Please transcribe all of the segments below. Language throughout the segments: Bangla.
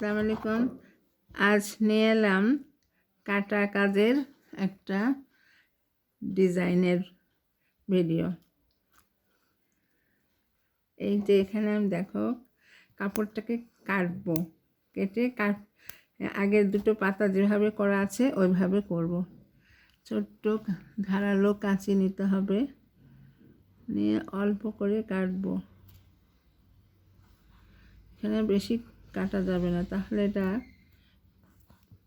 আসসালামু আলাইকুম আজ নিয়ে এলাম কাটা কাজের একটা ডিজাইনের ভিডিও। এই যে এখানে আমি দেখো কাপড়টাকে কাটবো, কেটে কাট আগের দুটো পাতা যেভাবে করা আছে ওইভাবে করব। ছোট্ট ধারালো কাঁচি নিতে হবে, নিয়ে অল্প করে কাটবো। এখানে বেশি কাটা যাবে না, তাহলে এটা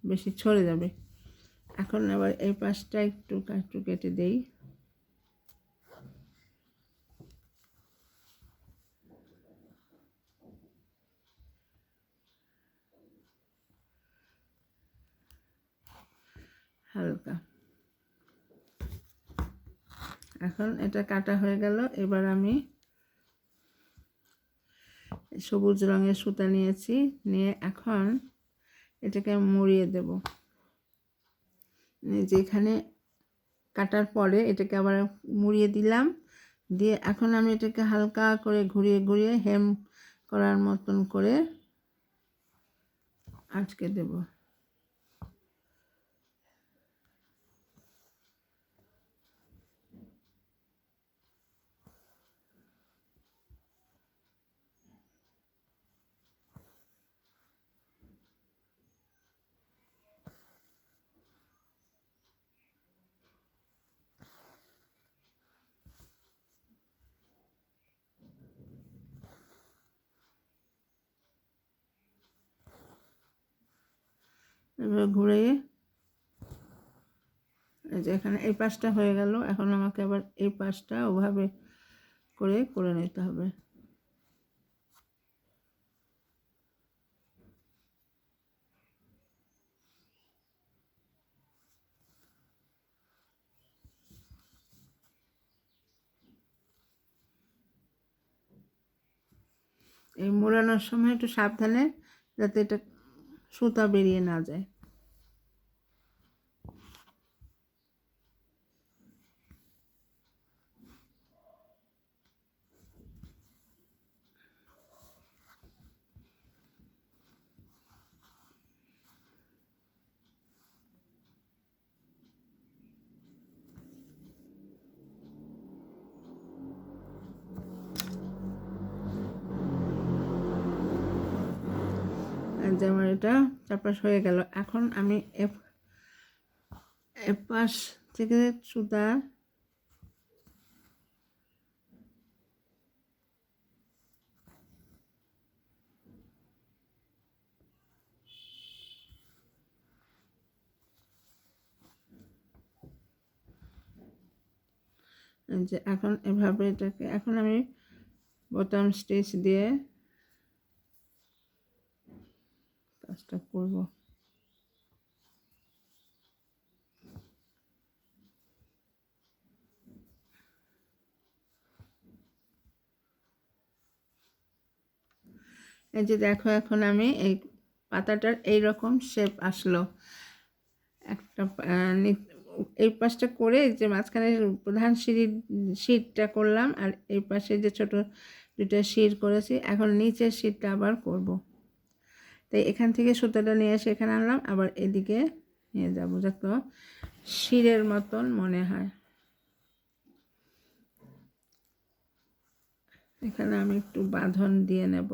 বেশি ছড়ে যাবে। এখন আবার এই পাশটা একটু একটু কেটে দেই। হালকা। এখন এটা কাটা হয়ে গেল, এবার আমি সবুজ রঙের সুতা নিয়েছি, নিয়ে এখন এটাকে মুড়িয়ে দেব। যেখানে কাটার পরে এটাকে আবার মুড়িয়ে দিলাম, দিয়ে এখন আমি এটাকে হালকা করে ঘুরিয়ে ঘুরিয়ে হেম করার মতন করে আটকে দেবো। এবার ঘুরে যে এখানে এই পাশটা হয়ে গেল। এখন আমাকে আবার এই পাশটা ওভাবে করে করে নিতে হবে। এই মোড়ানোর সময় একটু সাবধানে যাতে এটা সুতা বেরিয়ে না যায়। যে আমার এটা চারপাশ হয়ে গেল। এখন আমি এফ এপাশ থেকে সুতা যে এখন এভাবে এটাকে এখন আমি বোতাম স্টিচ দিয়ে কাজটা করব। এই যে দেখো, এখন আমি এই পাতাটার এই রকম শেপ আসলো। একটা এই পাশটা করে যে মাঝখানে প্রধান সিঁড়ির সিটটা করলাম আর এই পাশে যে ছোট দুটা শির করেছি, এখন নিচের শীটটা আবার করব। তাই এখান থেকে সুতোটা নিয়ে এসে এখানে আনলাম, আবার এদিকে নিয়ে যাব যাতে শিরের মতন মনে হয়। এখানে আমি একটু বাঁধন দিয়ে নেব।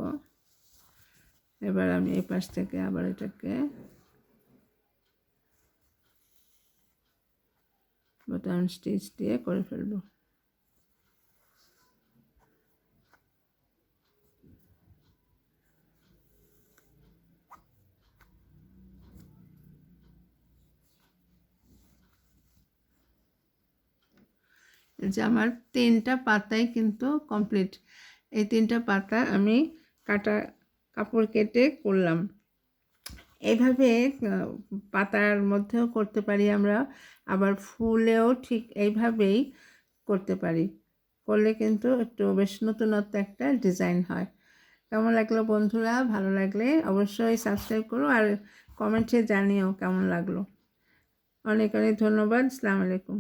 এবার আমি এই পাশ থেকে আবার এটাকে বোতাম স্টিচ দিয়ে করে ফেলব। যে আমার তিনটা পাতাই কিন্তু কমপ্লিট এই তিনটা পাতা আমি কাটা কাপড় কেটে করলাম। এইভাবে পাতার মধ্যেও করতে পারি আমরা, আবার ফুলেও ঠিক এইভাবেই করতে পারি। করলে কিন্তু একটু বেশ নতুনত্ব একটা ডিজাইন হয়। কেমন লাগল বন্ধুরা? ভালো লাগলে অবশ্যই সাবস্ক্রাইব করো আর কমেন্টে জানিও কেমন লাগল। অনেক অনেক ধন্যবাদ। আসসালামু আলাইকুম।